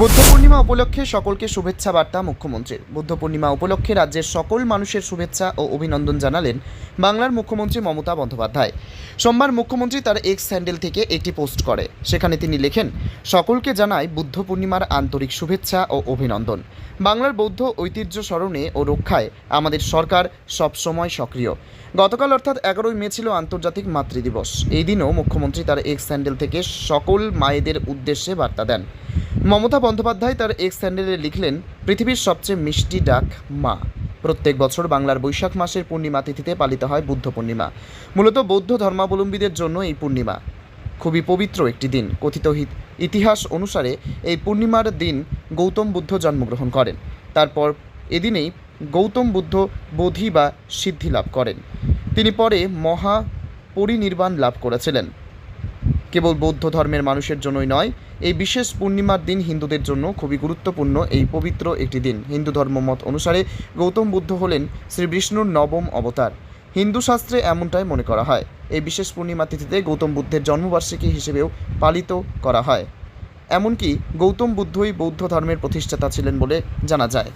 বুদ্ধ পূর্ণিমা উপলক্ষে সকলকে শুভেচ্ছা বার্তা মুখ্যমন্ত্রীর। বুদ্ধ পূর্ণিমা উপলক্ষে রাজ্যের সকল মানুষের শুভেচ্ছা ও অভিনন্দন জানালেন বাংলার মুখ্যমন্ত্রী মমতা বন্দ্যোপাধ্যায়। সোমবার মুখ্যমন্ত্রী তার এক্স হ্যান্ডেল থেকে একটি পোস্ট করে। সেখানে তিনি লেখেন, সকলকে জানায় বুদ্ধ পূর্ণিমার আন্তরিক শুভেচ্ছা ও অভিনন্দন। বাংলার বৌদ্ধ ঐতিহ্য স্মরণে ও রক্ষায় আমাদের সরকার সবসময় সক্রিয়। গতকাল অর্থাৎ এগারোই মে ছিল আন্তর্জাতিক মাতৃদিবস। এই দিনও মুখ্যমন্ত্রী তার এক্স হ্যান্ডেল থেকে সকল মায়েদের উদ্দেশ্যে বার্তা দেন। মমতা বন্দ্যোপাধ্যায় তার এক্স হ্যান্ডেলে লিখলেন, পৃথিবীর সবচেয়ে মিষ্টি ডাক মা। প্রত্যেক বছর বাংলার বৈশাখ মাসের পূর্ণিমা তিথিতে পালিত হয় বুদ্ধ পূর্ণিমা। মূলত বৌদ্ধ ধর্মাবলম্বীদের জন্য এই পূর্ণিমা। খুবই পবিত্র একটি দিন। কথিত ইতিহাস অনুসারে এই পূর্ণিমার দিন গৌতম বুদ্ধ জন্মগ্রহণ করেন। তারপর এদিনেই গৌতম বুদ্ধ বোধি বা সিদ্ধি লাভ করেন। তিনি পরে মহা পরিনির্বাণ লাভ করেছিলেন। কেবল বৌদ্ধ ধর্মের মানুষের জন্যই নয়, এই বিশেষ পূর্ণিমার দিন হিন্দুদের জন্য খুবই গুরুত্বপূর্ণ এই পবিত্র একটি দিন। হিন্দু ধর্মমত অনুসারে গৌতম বুদ্ধ হলেন শ্রী বিষ্ণুর নবম অবতার। হিন্দু শাস্ত্রে এমনটাই মনে করা হয়। এই বিশেষ পূর্ণিমা তিথিতে গৌতম বুদ্ধের জন্মবার্ষিকী হিসেবেও পালিত করা হয়। এমনকি গৌতম বুদ্ধই বৌদ্ধ ধর্মের প্রতিষ্ঠাতা ছিলেন বলে জানা যায়।